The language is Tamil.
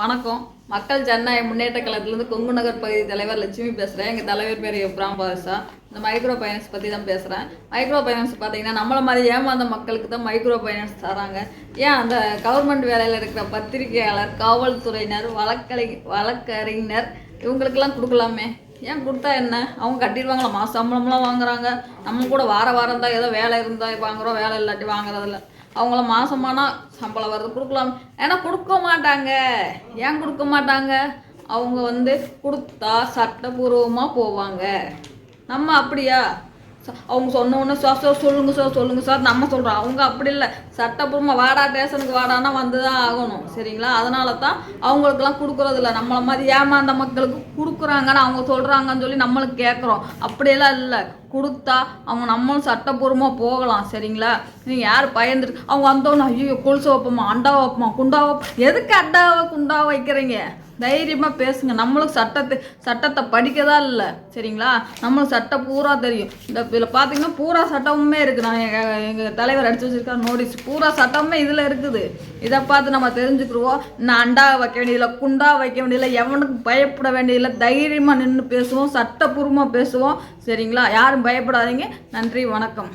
வணக்கம். மக்கள் ஜனநாயக முன்னேற்ற கழகத்திலேருந்து கொங்கு நகர் பகுதி தலைவர் லட்சுமி பேசுகிறேன் எங்கள் தலைவர் பேர் எப்ராம் பாதுஷா. இந்த மைக்ரோ ஃபைனான்ஸ் பற்றி தான் பேசுகிறேன் மைக்ரோ ஃபைனான்ஸ் பார்த்தீங்கன்னா நம்மளை மாதிரி ஏமாந்த மக்களுக்கு தான் மைக்ரோ ஃபைனான்ஸ் தராங்க. ஏன் அந்த கவர்மெண்ட் வேலையில் இருக்கிற பத்திரிகையாளர் காவல்துறையினர் வழக்கறி வழக்கறிஞர் இவங்களுக்கெல்லாம் கொடுக்கலாமே? ஏன் கொடுத்தா என்ன? அவங்க கட்டிடுவாங்களா? மாச சம்பளம்லாம் வாங்குறாங்க. நம்ம கூட வார வாரம் தான் ஏதோ வேலை இருந்தால் வாங்குறோம். வேலை இல்லாட்டி வாங்குறதில்ல. அவங்கள மாசமானா சம்பளம் வருது கொடுக்கலாம். ஏன்னா கொடுக்க மாட்டாங்க. ஏன் கொடுக்க மாட்டாங்க? அவங்க வந்து கொடுத்தா சட்டபூர்வமாக போவாங்க. நம்ம அப்படியா? அவங்க சொன்ன உடனே சார் சார் சொல்லுங்க சார் சொல்லுங்க சார். நம்ம சொல்கிறோம் அவங்க அப்படி இல்லை. சட்டப்பூர்வமாக வாடா ஸ்டேஷனுக்கு வாடானா வந்து தான் ஆகணும். சரிங்களா? அதனால தான் அவங்களுக்குலாம் கொடுக்குறதில்ல நம்மளை மாதிரி ஏமாந்த மக்களுக்கு கொடுக்குறாங்கன்னு அவங்க சொல்கிறாங்கன்னு சொல்லி நம்மளுக்கு கேட்குறோம் அப்படியெல்லாம் இல்லை. கொடுத்தா அவங்க நம்மளும் சட்டப்பூர்வமாக போகலாம். சரிங்களா? நீங்கள் யார் பயந்துருக்கு அவங்க வந்தோன்னு ஐயோ கொலுசு வைப்போமா அண்டா வைப்போமா குண்டா வைப்போம்? எதுக்கு அண்டாவை குண்டா வைக்கிறீங்க? தைரியமாக பேசுங்க. நம்மளுக்கு சட்டத்தை சட்டத்தை படிக்கதா இல்லை. சரிங்களா? நம்மளுக்கு சட்டம் பூரா தெரியும். இந்த இதில் பார்த்தீங்கன்னா பூரா சட்டமுமே இருக்குது நான் எங்கள் எங்கள் தலைவர் அடித்து வச்சுருக்கா நோட்டீஸ் பூரா சட்டமுமே இதில் இருக்குது. இதை பார்த்து நம்ம தெரிஞ்சுக்கிடுவோம் நான் அண்டா வைக்க வேண்டியதில்லை குண்டா வைக்க வேண்டியதில்லை. எவனுக்கு பயப்பட வேண்டியதில்லை. தைரியமாக நின்று பேசுவோம். சட்டப்பூர்வமாக பேசுவோம். சரிங்களா? யாரும் பயப்படாதீங்க. நன்றி வணக்கம்.